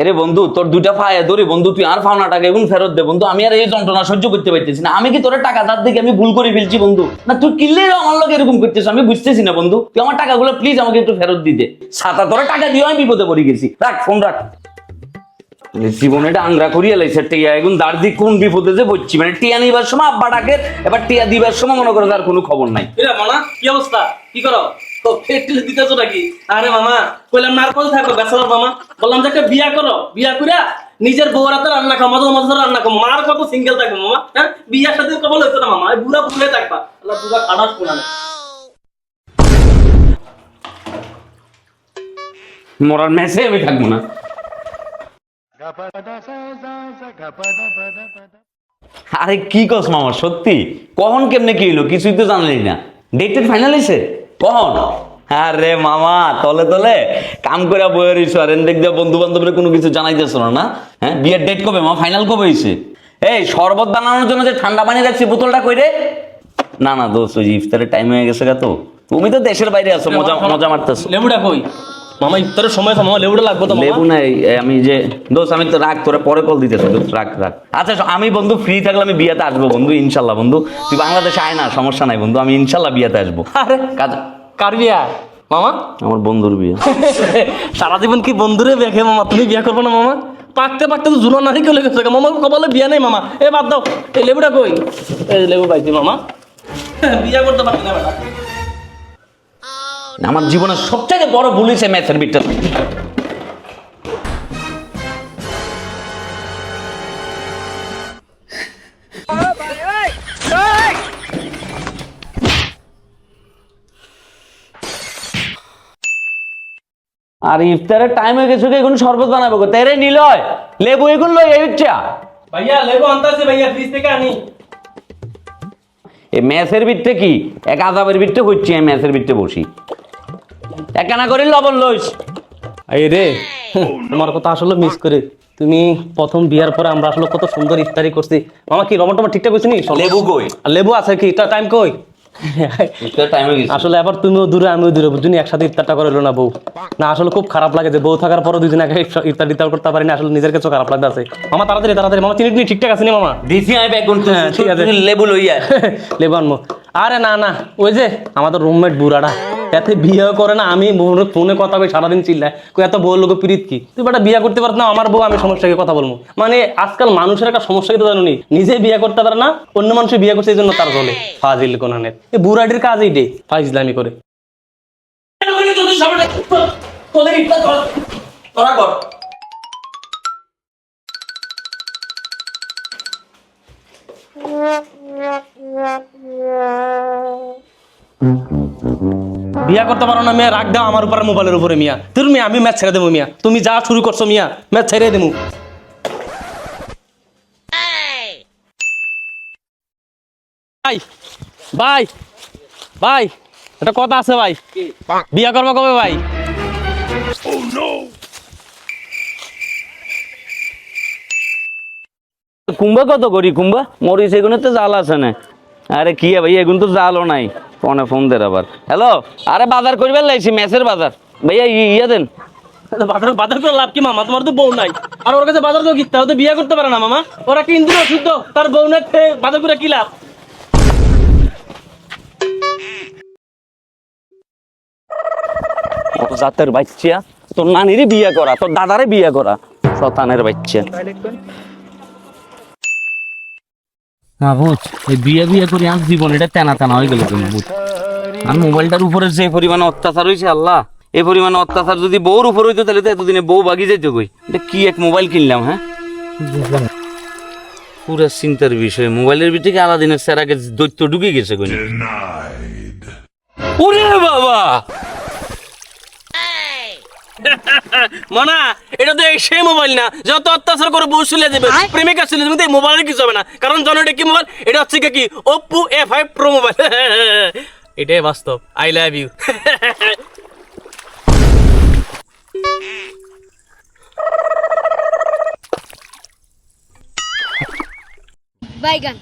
এরে বন্ধু, তোর দুইটা ফায়া ধরি বন্ধু, তুই আর ফাওনা টাকা এগুন ফেরত দে বন্ধু। আমি আর এই যন্ত্রণা সহ্য করতে পারতেছি না। আমি কি তোর টাকা দাঁত দেখে আমি ভুল করে ফেলছি বন্ধু? না, তুই কিনলে আমার লোক এরকম করতেছ? আমি বুঝতেছি না বন্ধু। তুই আমার টাকাগুলো প্লিজ আমাকে একটু ফেরত দিতে সাতা তোর টাকা দিও আমি বিপদে পড়ে গেছি। রাখ ফোন রাখ। জীবনে এটা আংরা করিয়া লাইছে টিয়া। এখন দাঁড় দিয়ে কোন বিপদে যে বলছি মানে টিয়া নিবার সময় আব্বা ডাকে, এবার টিয়া দিবার সময় মনে করো তার কোনো খবর নাই। মামা, কি অবস্থা? কি করো? তো ফেটলে দিতেছো নাকি? আরে মামা, কইলাম না আর কত থাকো ব্যাচেলর মামা। বললাম যে একটা বিয়া করো, বিয়া করে নিজের বউর হাতে রান্না খাও, মাঝে মাঝে রান্না খাও। মার কত সিঙ্গেল থাকবে, মামা? হ্যাঁ? বিয়ার সাথে কবল হইতো না, মামা। বুড়া বুড়ে থাকবা। আল্লাহ বুড়া কাটাস কোনা মরার মেসে আমি থাকব না। আরে কি কস মামা, সত্যি? কখন কেমনে কি হইল? কিছুই তো জানলি না। ডেটের ফাইনাল হয়েছে কখন? আরে মামা তলে তলে কাম করে বয়ে রইছো আর এন দেখবে বন্ধু বান্ধবের কোনো কিছু জানাইতেছ না না? হ্যাঁ? বিয়ের ডেট কবে মা? ফাইনাল কবে হয়েছে এই শরবত বানানোর জন্য যে ঠান্ডা পানি রাখছি বোতলটা কই রে? না না দোস্ত ওই ইফতারের টাইম হয়ে গেছে গা তো। তুমি তো দেশের বাইরে আছো মজা মজা মারতেছো। লেবুটা কই? মামা ইফতারের সময় তো মামা লেবুটা লাগবে তো লেবু নাই আমি যে দোস্ত আমি তো রাখ তোরা পরে কল দিতেছ দোস্ত রাখ রাখ আচ্ছা আমি বন্ধু ফ্রি থাকলে আমি বিয়েতে আসব বন্ধু ইনশাল্লাহ বন্ধু। তুই বাংলাদেশে আয় না সমস্যা নাই বন্ধু আমি ইনশাল্লাহ বিয়েতে আসব। আরে। কাজ কার বিয়া? মামা? আমার বন্ধুর বিয়ে। সারা জীবন কি বন্ধুরে দেখে মামা? তুমি বিয়া করব না মামা? পাকতে পাকতে তো জুনো নারী কেউ লেগেছে মামা কপালে বিয়া নেই মামা। এ বাদ দাও। এই লেবুটা কই? এই লেবু পাইছি মামা। বিয়া করতে পারছি না আমার জীবনের সবচেয়ে বড় ভুল হয়েছে ম্যাথের বিটটা। আর ইফতারের টাইম হয়ে গেছে এখন শরবত বানাবো গো? তেরে নিলয় লেবু এগুলো লই এই হচ্ছে ভাইয়া লেবু আনতাছে ভাইয়া ফ্রিজ থেকে আনি। এই ম্যাথের বিটটা কি? এক আদাবের বিটটা হচ্ছে আমি ম্যাথের বিটটা বসি। একানা করে লবণ লইস। এই রে তোমার কথা আসলে মিস করে। তুমি প্রথম বিয়ার পরে আমরা আসলে কত সুন্দর ইফতারি করছি। মামা কি রমন টমা ঠিকঠাক করছি নি? লেবু কই? আর লেবু আছে কি? তার টাইম কই? আসলে আবার তুমিও দূরে আমিও দূরে একসাথে ইফতারটা করে না বউ। না আসলে খুব খারাপ লাগে যে বউ থাকার পরও দুদিন আগে ইফতার ইফতার করতে পারি না আসলে নিজের কাছে খারাপ লাগতে আছে। মামা তাড়াতাড়ি তাড়াতাড়ি। মামা চিনি ঠিকঠাক আছে নি মামা? দিছি আমি ব্যাগ ঠিক আছে। লেবু লইয়া লেবু আনব আরে না না ওই যে আমাদের রুমমেট বুড়াটা। এতে বিয়ে করে না, আমি ফোনে কথা কই, সারাদিন চিল্লায়। এত বউ লোক পিরিত কি? তুই বেটা বিয়ে করতে পারত না, আমার বউ, আমি সমস্যাকে কথা বলব। মানে আজকাল মানুষের একটা সমস্যা তো জানো নি নিজে বিয়ে করতে পারে না, অন্য মানুষের বিয়ে করছে, এই জন্য তার চলে ফাজিল কোনানের এই বুড়াটির কাজ এইটাই, ফাইজলামি করে কর। বিয়া করতে পারো না, মিয়া, রাগ দাও আমার উপরে মোবাইলের উপরে, মিয়া। তোর মিয়া, আমি ম্যাচ ছেড়ে দেবো, মিয়া। তুমি যা শুরু করছ, মিয়া, ম্যাচ ছেড়ে দেবো। ভাই ভাই ভাই এটা কথা আছে, ভাই। বিয়া করব কবে, ভাই? কুম্ভা কত করি, কুম্ভা? মরিস এগুলো তো জাল আছে না। আরে কি ভাই, এগুন তো জালও নাই। ফোনে ফোন দেন আবার। হ্যালো? আরে বাজার করিবার লাইছি মেসের বাজার। ভাইয়া ইয়া দেন। বাজার বাজার করে লাভ কি মামা? তোমার তো বউ নাই। আর ওর কাছে বাজার তো কিনতে তো বিয়ে করতে পারে না মামা। ওরা কি ইন্দুর অশুদ্ধ তার বউ নাই বাজার করে কি লাভ? জাতের বাচ্চা তোর নানিরে বিয়ে করা তোর দাদারে বিয়ে করা শতানের বাচ্চা। মাহবুজ এই বিয়ে বিয়ে করে আর জীবন এটা তেনা তেনা হয়ে গেল আর মোবাইলটার উপরে যে পরিমাণে অত্যাচার হয়েছে আল্লাহ এই পরিমাণে অত্যাচার যদি বউর উপর হইতো তাহলে তো এতদিনে বউ বাগি যেত কই? এটা কি এক মোবাইল কিনলাম হ্যাঁ? পুরো চিন্তার বিষয় মোবাইলের ভিতরে কি আলাদিনের সেরাকে দৈত্য ঢুকে গেছে কই? ওরে বাবা! মনা এটা তো সেই মোবাইল না যত অত্যাচার করে বউ চলে দেবে প্রেমিকা চলে এই মোবাইলের কিছু হবে না। কারণ জানো এটা কি মোবাইল এটা হচ্ছে কি? Oppo A five pro mobile এটাই বাস্তব। I love you বাইগান